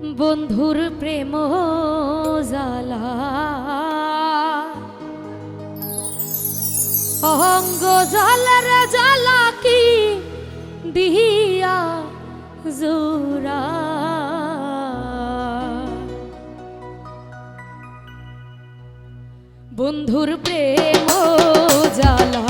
বন্ধুর প্রেম জালা অঙ্গ জালার জালা কি দিয়া জোরা বন্ধুর প্রেম জালা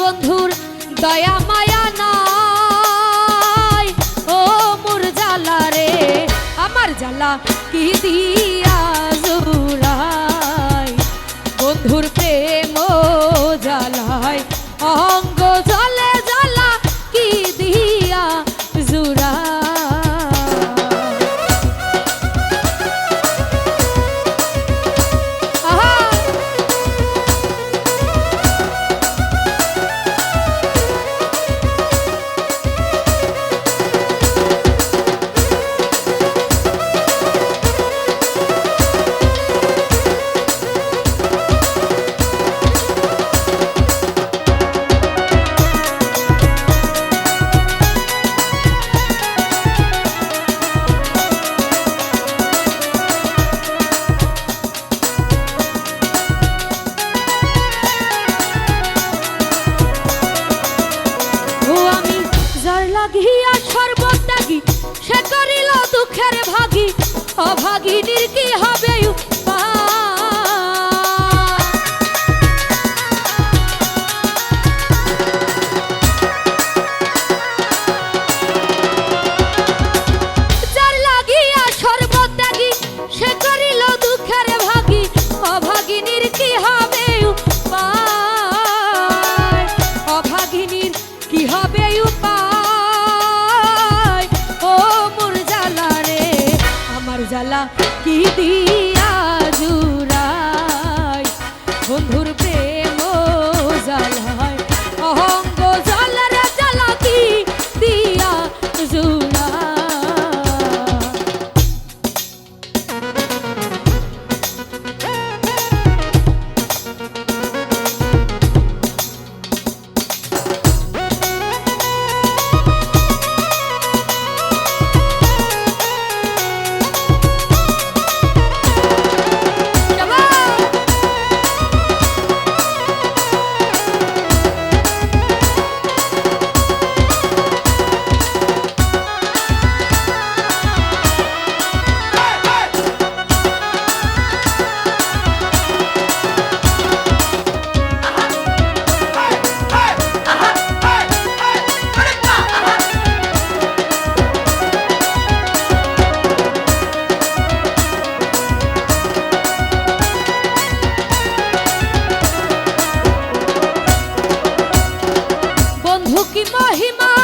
বন্ধুর দয়া মায়া নাই। ও মোর জালা রে আমার জালা কি দিয়ে ত্যাগী আর সর্বত্যাগী সে করিল দুঃখের ভাগী অভাগিনী জ্বালা কি দিয়া জুরাই বন্ধুর de.